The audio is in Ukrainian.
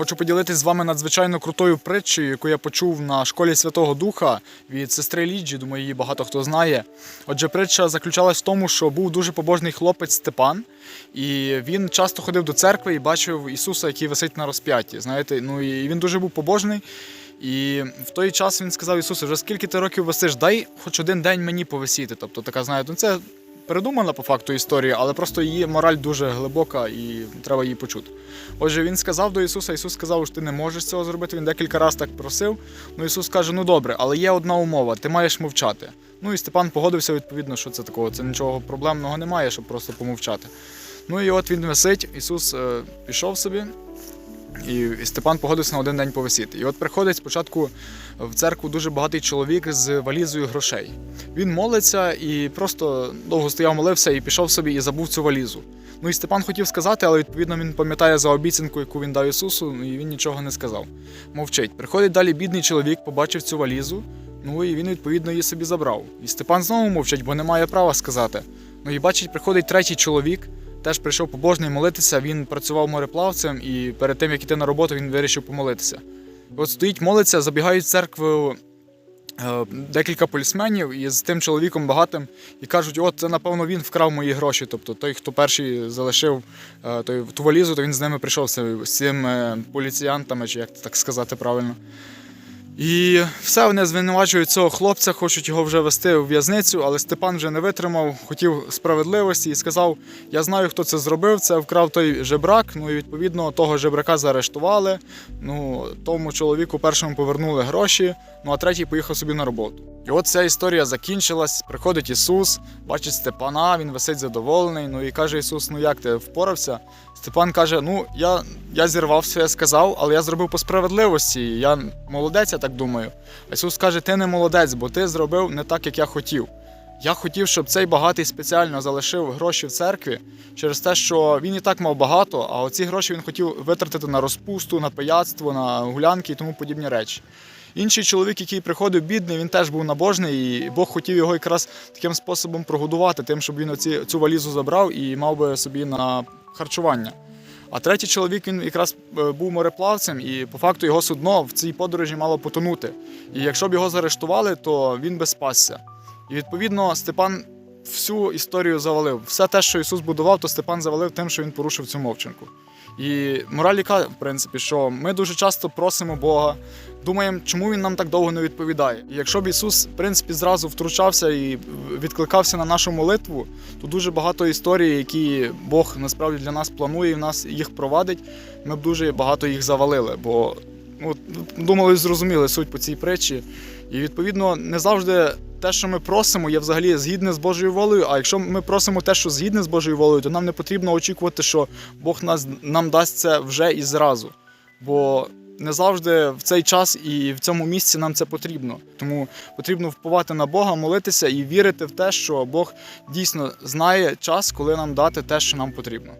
Хочу поділитися з вами надзвичайно крутою притчею, яку я почув на школі Святого Духа від сестри Ліджі. Думаю, її багато хто знає. Отже, притча заключалась в тому, що був дуже побожний хлопець Степан, і він часто ходив до церкви і бачив Ісуса, який висить на розп'ятті. Знаєте, ну і він дуже був побожний. І в той час він сказав Ісусу, вже скільки ти років висиш, дай хоч один день мені повисіти. Тобто, така знаєте, ну це передумана по факту історія, але просто її мораль дуже глибока і треба її почути. Отже, він сказав до Ісуса, Ісус сказав, що ти не можеш цього зробити. Він декілька разів так просив. Ну Ісус каже: ну добре, але є одна умова, ти маєш мовчати. Ну і Степан погодився відповідно, що це такого. Це нічого проблемного немає, щоб просто помовчати. Ну і от він висить, Ісус е, пішов собі. І Степан погодився на один день повисіти. І от приходить спочатку в церкву дуже багатий чоловік з валізою грошей. Він молиться і просто довго стояв, молився і пішов собі і забув цю валізу. Ну і Степан хотів сказати, але відповідно він пам'ятає за обіцянку, яку він дав Ісусу, ну, і він нічого не сказав. Мовчить. Приходить далі бідний чоловік, побачив цю валізу, ну і він відповідно її собі забрав. І Степан знову мовчить, бо не має права сказати. Ну і бачить, приходить третій чоловік, теж прийшов побожний молитися. Він працював мореплавцем, і перед тим як іти на роботу, він вирішив помолитися. От стоїть, молиться, забігають в церкву е, декілька полісменів із тим чоловіком багатим і кажуть: от це напевно він вкрав мої гроші. Тобто той, хто перший залишив е, той, ту валізу, то він з ними прийшов з цими поліціянтами, чи як так сказати правильно. І все, вони звинувачують цього хлопця, хочуть його вже вести в в'язницю, але Степан вже не витримав, хотів справедливості і сказав: Я знаю, хто це зробив. Це вкрав той жебрак. Ну і відповідно того жебрака заарештували. Ну тому чоловіку першому повернули гроші. Ну а третій поїхав собі на роботу. І от ця історія закінчилась. Приходить Ісус, бачить Степана, він висить задоволений. Ну і каже Ісус: Ну як ти впорався? Степан каже: Ну, я, я зірвав я сказав, але я зробив по справедливості. Я молодець, я так думаю. А Ісус каже: Ти не молодець, бо ти зробив не так, як я хотів. Я хотів, щоб цей багатий спеціально залишив гроші в церкві через те, що він і так мав багато, а оці гроші він хотів витратити на розпусту, на пияцтво, на гулянки і тому подібні речі. Інший чоловік, який приходив бідний, він теж був набожний, і Бог хотів його якраз таким способом прогодувати, тим, щоб він оці, цю валізу забрав і мав би собі на харчування. А третій чоловік він якраз е, був мореплавцем, і по факту його судно в цій подорожі мало потонути. І якщо б його заарештували, то він би спасся. І відповідно Степан всю історію завалив. Все те, що Ісус будував, то Степан завалив тим, що він порушив цю мовчанку. І мораль яка, в принципі, що ми дуже часто просимо Бога, думаємо, чому він нам так довго не відповідає. І якщо б Ісус, в принципі, зразу втручався і відкликався на нашу молитву, то дуже багато історій, які Бог насправді для нас планує і в нас їх провадить, ми б дуже багато їх завалили. Бо ну, думали, зрозуміли суть по цій притчі. І відповідно не завжди те, що ми просимо, є взагалі згідне з Божою волею. А якщо ми просимо те, що згідне з Божою волею, то нам не потрібно очікувати, що Бог нас нам дасть це вже і зразу. Бо не завжди в цей час і в цьому місці нам це потрібно. Тому потрібно впливати на Бога, молитися і вірити в те, що Бог дійсно знає час, коли нам дати те, що нам потрібно.